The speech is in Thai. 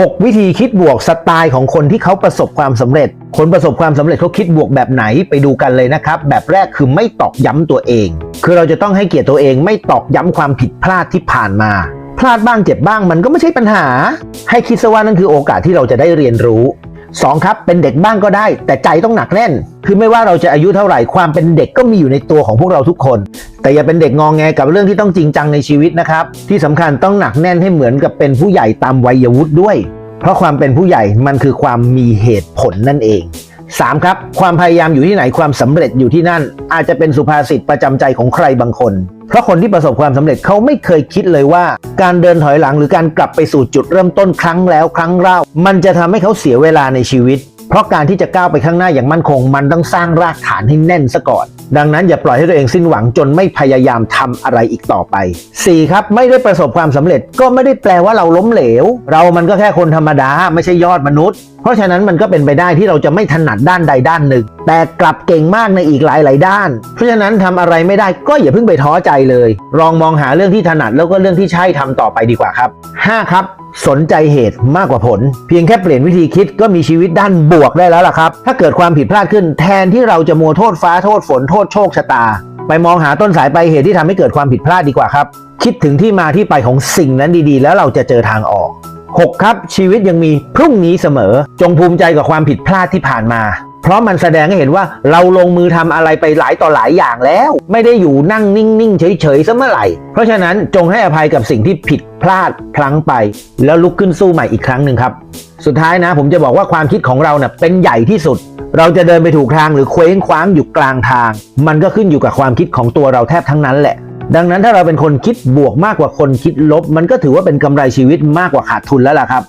6 วิธีคิดบวกสไตล์ของคนที่เขาประสบความสำเร็จ คนประสบความสำเร็จเขาคิดบวกแบบไหนไปดูกันเลยนะครับ แบบแรกคือไม่ตอกย้ำตัวเอง คือเราจะต้องให้เกียรติตัวเอง ไม่ตอกย้ำความผิดพลาดที่ผ่านมา พลาดบ้างเจ็บบ้างมันก็ไม่ใช่ปัญหา ให้คิดซะว่านั่นคือโอกาสที่เราจะได้เรียนรู้ สองครับเป็นเด็กบ้างก็ได้ แต่ใจต้องหนักแน่น คือไม่ว่าเราจะอายุเท่าไหร่ความเป็นเด็กก็มีอยู่ในตัวของพวกเราทุกคน แต่อย่าเป็นเด็กงองแงกับเรื่องที่ต้องจริงจังในชีวิตนะครับ ที่สำคัญต้องหนักแน่นให้เหมือนกับเป็นผู้ใหญ่ตามวัยวุฒิด้วย เพราะความเป็นผู้ใหญ่มันคือความมีเหตุผลนั่นเอง 3. ครับ ความพยายามอยู่ที่ไหนความสำเร็จอยู่ที่นั่น อาจจะเป็นสุภาษิตประจำใจของใครบางคน เพราะคนที่ประสบความสำเร็จเขาไม่เคยคิดเลยว่า การเดินถอยหลังหรือการกลับไปสู่จุดเริ่มต้นครั้งแล้วครั้งเล่า มันจะทำให้เขาเสียเวลาในชีวิต เพราะการที่จะก้าวไปข้างหน้าอย่างมั่นคง มันต้องสร้างรากฐานให้แน่นซะก่อน ดังนั้นอย่าปล่อยให้ตัวเองสิ้นหวังจนไม่พยายามทำอะไรอีกต่อไป 4. ครับไม่ได้ประสบความสำเร็จก็ไม่ได้แปลว่าเราล้มเหลว เรามันก็แค่คนธรรมดาไม่ใช่ยอดมนุษย์ เพราะฉะนั้นมันก็เป็นไปได้ที่เราจะไม่ถนัดด้านใดด้านหนึ่ง แต่กลับเก่งมากในอีกหลาย ๆ ด้าน เพราะฉะนั้นทำอะไรไม่ได้ก็อย่าเพิ่งไปท้อใจเลย ลองมองหาเรื่องที่ถนัดแล้วก็เรื่องที่ใช่ทำต่อไปดีกว่าครับ 5. ครับ สนใจเหตุมากกว่าผล เพียงแค่เปลี่ยนวิธีคิดก็มีชีวิตด้านบวกได้แล้วล่ะครับ ถ้าเกิดความผิดพลาดขึ้นแทนที่เราจะมัวโทษฟ้าโทษฝนโทษโชคชะตา ไปมองหาต้นสายไปเหตุที่ทำให้เกิดความผิดพลาดดีกว่าครับ คิดถึงที่มาที่ไปของสิ่งนั้นดีๆ แล้วเราจะเจอทางออก 6. ครับชีวิตยังมีพรุ่งนี้เสมอ จงภูมิใจกับความผิดพลาดที่ผ่านมา เพราะมันแสดงให้เห็นว่าเราลงมือทำอะไรไปหลายต่อหลายอย่างแล้ว ไม่ได้อยู่นั่งนิ่ง ๆ เฉย ๆซะเมื่อไหร่ เพราะฉะนั้นจงให้อภัยกับสิ่งที่ผิดพลาดพลั้งไป แล้วลุกขึ้นสู้ใหม่อีกครั้งหนึ่งครับ สุดท้ายนะ ผมจะบอกว่าความคิดของเราเนะ่ะเป็นใหญ่ที่สุด เราจะเดินไปถูกทางหรือเคว้งคว้างอยู่กลางทาง มันก็ขึ้นอยู่กับความคิดของตัวเราแทบทั้งนั้นแหละ ดังนั้นถ้าเราเป็นคนคิดบวกมากกว่าคนคิดลบ มันก็ถือว่าเป็นกำไรชีวิตมากกว่าขาดทุนแล้วล่ะครับ